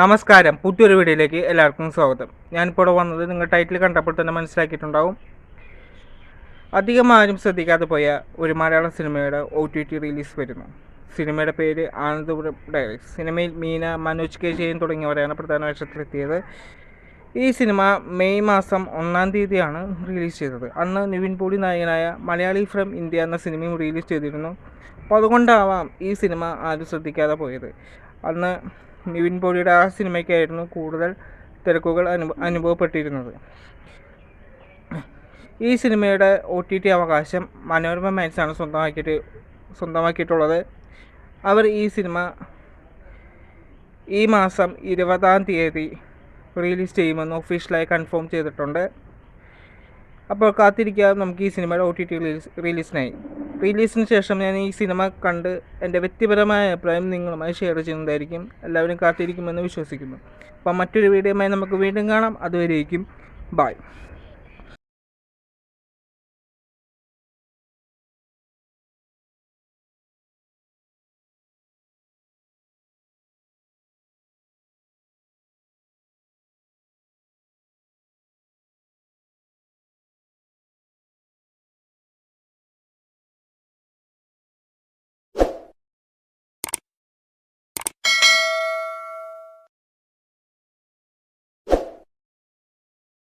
നമസ്കാരം. പുതിയൊരു വീഡിയോയിലേക്ക് എല്ലാവർക്കും സ്വാഗതം. ഞാനിപ്പോൾ വന്നത് നിങ്ങൾ ടൈറ്റിൽ കണ്ടപ്പോൾ തന്നെ മനസ്സിലാക്കിയിട്ടുണ്ടാവും. അധികം ആരും ശ്രദ്ധിക്കാതെ പോയ ഒരു മലയാള സിനിമയുടെ ഒ ടി ടി റിലീസ് വരുന്നു. സിനിമയുടെ പേര് ആനന്ദപുരം ഡയറക്ട് സിനിമയിൽ മീന മനോജ് കെ ജയൻ തുടങ്ങിയവരാണ് പ്രധാന വേഷത്തിലെത്തിയത്. ഈ സിനിമ മെയ് മാസം ഒന്നാം തീയതിയാണ് റിലീസ് ചെയ്തത്. അന്ന് നിവിൻ പോളി നായകനായ മലയാളി ഫ്രം ഇന്ത്യ എന്ന സിനിമയും റിലീസ് ചെയ്തിരുന്നു. അപ്പോൾ അതുകൊണ്ടാവാം ഈ സിനിമ ആരും ശ്രദ്ധിക്കാതെ പോയത്. അന്ന് നിവിൻ പോളിയുടെ ആ സിനിമയ്ക്കായിരുന്നു കൂടുതൽ തിരക്കുകൾ അനുഭ അനുഭവപ്പെട്ടിരുന്നത്. ഈ സിനിമയുടെ ഒ ടി ടി അവകാശം മനോരമ മാൻസാണ് സ്വന്തമാക്കിയിട്ട് സ്വന്തമാക്കിയിട്ടുള്ളത്. അവർ ഈ സിനിമ ഈ മാസം ഇരുപതാം തീയതി റിലീസ് ചെയ്യുമെന്ന് ഒഫീഷ്യലായി കൺഫേം ചെയ്തിട്ടുണ്ട്. അപ്പോൾ കാത്തിരിക്കാം നമുക്ക് ഈ സിനിമയുടെ ഒ ടി ടി റിലീസ് റിലീസിനായി റിലീസിന് ശേഷം ഞാൻ ഈ സിനിമ കണ്ട് എന്റെ വ്യക്തിപരമായ അഭിപ്രായം നിങ്ങളുമായി ഷെയർ ചെയ്യുന്നതായിരിക്കും. എല്ലാവരും കാത്തിരിക്കുമെന്ന് വിശ്വസിക്കുന്നു. അപ്പം മറ്റൊരു വീഡിയോമായി നമുക്ക് വീണ്ടും കാണാം. അതുവരേക്കും ബായ്